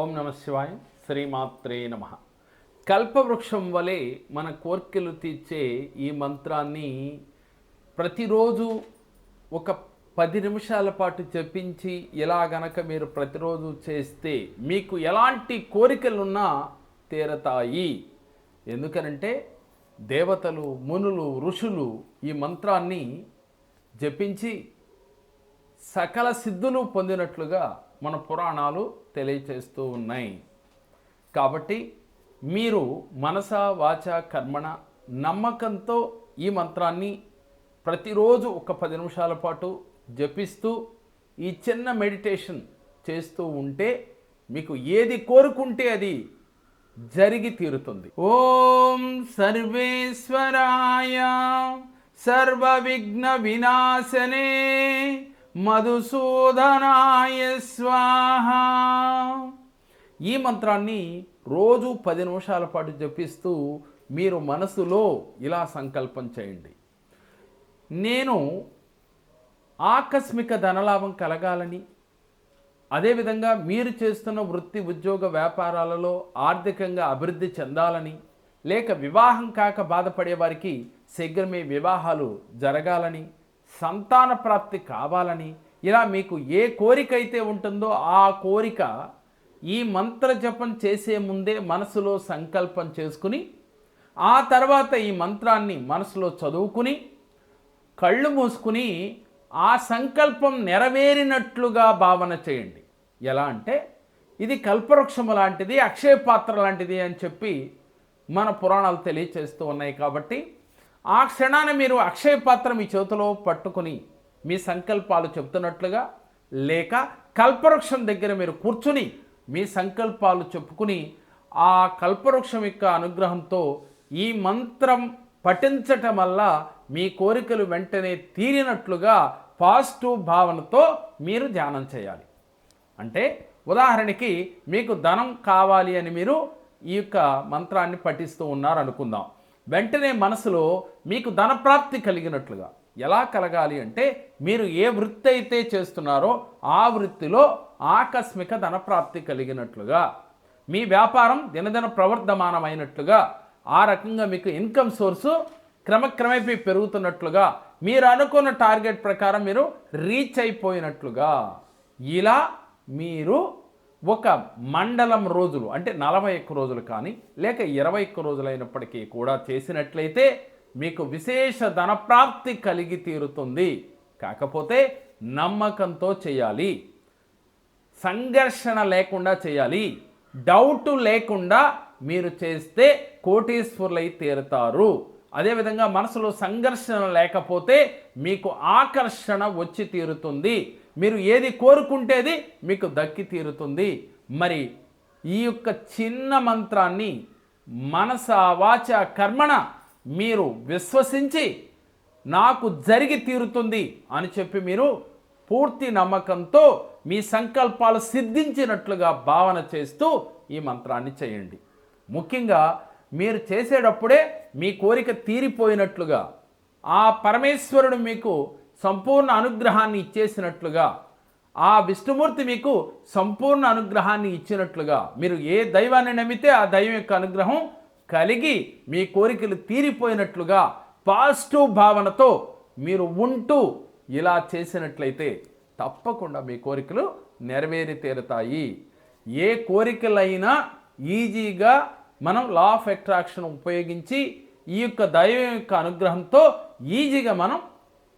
ఓం నమ శివాయ శ్రీమాత్రే నమ. కల్పవృక్షం వలె మన కోర్కెలు తీర్చే ఈ మంత్రాన్ని ప్రతిరోజు ఒక పది నిమిషాల పాటు జపించి ఇలా గనక మీరు ప్రతిరోజు చేస్తే మీకు ఎలాంటి కోరికలున్నా తీరతాయి. ఎందుకనంటే దేవతలు మునులు ఋషులు ఈ మంత్రాన్ని జపించి సకల సిద్ధులు పొందినట్లుగా మన పురాణాలు తెలియచేస్తూ ఉన్నాయి. కాబట్టి మీరు మనస వాచ కర్మణ నమ్మకంతో ఈ మంత్రాన్ని ప్రతిరోజు ఒక పది నిమిషాల పాటు జపిస్తూ ఈ చిన్న మెడిటేషన్ చేస్తూ ఉంటే మీకు ఏది కోరుకుంటే అది జరిగి తీరుతుంది. ఓం సర్వేశ్వరాయ సర్వ విఘ్న వినాశనే మధుసూదనాయ స్వాహ. ఈ మంత్రాన్ని రోజు పది నిమిషాల పాటు జపిస్తూ మీరు మనసులో ఇలా సంకల్పం చేయండి. నేను ఆకస్మిక ధనలాభం కలగాలని అదేవిధంగా మీరు చేస్తున్న వృత్తి ఉద్యోగ వ్యాపారాలలో ఆర్థికంగా అభివృద్ధి చెందాలని లేక వివాహం కాక బాధపడే వారికి శీఘ్రమే వివాహాలు జరగాలని సంతాన ప్రాప్తి కావాలని ఇలా మీకు ఏ కోరిక అయితే ఉంటుందో ఆ కోరిక ఈ మంత్ర జపం చేసే ముందే మనసులో సంకల్పం చేసుకుని ఆ తర్వాత ఈ మంత్రాన్ని మనసులో చదువుకుని కళ్ళు మూసుకుని ఆ సంకల్పం నెరవేరినట్లుగా భావన చేయండి. ఎలా అంటే ఇది కల్పవృక్షము లాంటిది అక్షయ పాత్ర లాంటిది అని చెప్పి మన పురాణాలు తెలియచేస్తూ ఉన్నాయి కాబట్టి ఆ క్షణాన్ని మీరు అక్షయ పాత్ర మీ చేతిలో పట్టుకుని మీ సంకల్పాలు చెప్తున్నట్లుగా లేక కల్పవృక్షం దగ్గర మీరు కూర్చుని మీ సంకల్పాలు చెప్పుకుని ఆ కల్పవృక్షం యొక్క అనుగ్రహంతో ఈ మంత్రం పఠించటం వల్ల మీ కోరికలు వెంటనే తీరినట్లుగా పాజిటివ్ భావనతో మీరు ధ్యానం చేయాలి. అంటే ఉదాహరణకి మీకు ధనం కావాలి అని మీరు ఈ యొక్క మంత్రాన్ని పఠిస్తూ ఉన్నారు అనుకుందాం వెంటనే మనసులో మీకు ధనప్రాప్తి కలిగినట్లుగా ఎలా కలగాలి అంటే మీరు ఏ వృత్తి అయితే చేస్తున్నారో ఆ వృత్తిలో ఆకస్మిక ధనప్రాప్తి కలిగినట్లుగా మీ వ్యాపారం దినదిన ప్రవర్ధమానమైనట్లుగా ఆ రకంగా మీకు ఇన్కమ్ సోర్సు క్రమక్రమేపీ పెరుగుతున్నట్లుగా మీరు అనుకున్న టార్గెట్ ప్రకారం మీరు రీచ్ అయిపోయినట్లుగా. ఇలా మీరు ఒక మండలం రోజులు అంటే నలభై ఒక్క రోజులు కానీ లేక ఇరవై ఒక్క రోజులైనప్పటికీ కూడా చేసినట్లయితే మీకు విశేష ధనప్రాప్తి కలిగి తీరుతుంది. కాకపోతే నమ్మకంతో చేయాలి. సంఘర్షణ లేకుండా చేయాలి. డౌట్ లేకుండా మీరు చేస్తే కోటీశ్వరులై తీరుతారు. అదేవిధంగా మనసులో సంఘర్షణ లేకపోతే మీకు ఆకర్షణ వచ్చి తీరుతుంది. మీరు ఏది కోరుకుంటేది మీకు దక్కి తీరుతుంది. మరి ఈ యొక్క చిన్న మంత్రాన్ని మనస వాచ కర్మణ మీరు విశ్వసించి నాకు జరిగి తీరుతుంది అని చెప్పి మీరు పూర్తి నమ్మకంతో మీ సంకల్పాలు సిద్ధించినట్లుగా భావన చేస్తూ ఈ మంత్రాన్ని చేయండి. ముఖ్యంగా మీరు చేసేటప్పుడే మీ కోరిక తీరిపోయినట్లుగా ఆ పరమేశ్వరుడు మీకు సంపూర్ణ అనుగ్రహాన్ని ఇచ్చేసినట్లుగా ఆ విష్ణుమూర్తి మీకు సంపూర్ణ అనుగ్రహాన్ని ఇచ్చినట్లుగా మీరు ఏ దైవాన్ని నమ్మితే ఆ దైవం యొక్క అనుగ్రహం కలిగి మీ కోరికలు తీరిపోయినట్లుగా పాజిటివ్ భావనతో మీరు ఉంటూ ఇలా చేసినట్లయితే తప్పకుండా మీ కోరికలు నెరవేరి తీరుతాయి ఏ కోరికలైనా ఈజీగా మనం లా ఆఫ్ అట్రాక్షన్ ఉపయోగించి ఈ యొక్క దైవం యొక్క అనుగ్రహంతో ఈజీగా మనం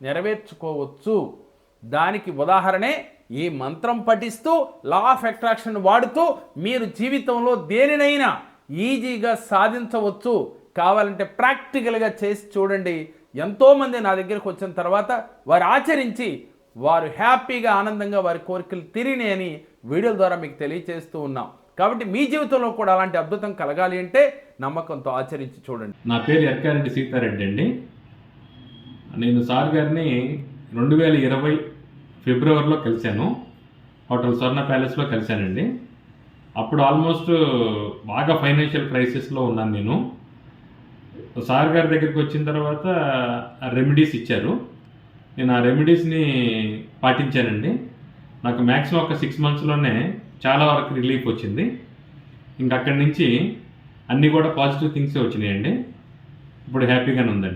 నెరవేర్చుకోవచ్చు. దానికి ఉదాహరణే ఈ మంత్రం పఠిస్తూ లా ఆఫ్ అట్రాక్షన్ వాడుతూ మీరు జీవితంలో దేనినైనా ఈజీగా సాధించవచ్చు. కావాలంటే ప్రాక్టికల్గా చేసి చూడండి. ఎంతోమంది నా దగ్గరకు వచ్చిన తర్వాత వారు ఆచరించి వారు హ్యాపీగా ఆనందంగా వారి కోరికలు తిరిగినాయని వీడియోల ద్వారా మీకు తెలియచేస్తూ ఉన్నాం. కాబట్టి మీ జీవితంలో కూడా అలాంటి అద్భుతం కలగాలి అంటే నమ్మకంతో ఆచరించి చూడండి. నా పేరు ఎర్కారెడ్డి సీతారెడ్డి అండి. నేను సార్ గారిని రెండు వేల ఇరవై ఫిబ్రవరిలో కలిశాను. హోటల్ స్వర్ణ ప్యాలెస్లో కలిశానండి. అప్పుడు ఆల్మోస్ట్ బాగా ఫైనాన్షియల్ క్రైసిస్లో ఉన్నాను నేను. సార్ గారి దగ్గరికి వచ్చిన తర్వాత రెమెడీస్ ఇచ్చారు. నేను ఆ రెమెడీస్ని పాటించానండి. నాకు మ్యాక్సిమం ఒక సిక్స్ మంత్స్లోనే చాలా వరకు రిలీఫ్ వచ్చింది. ఇంక అక్కడి నుంచి అన్నీ కూడా పాజిటివ్ థింగ్సే వచ్చినాయండి. ఇప్పుడు హ్యాపీగానే ఉందండి.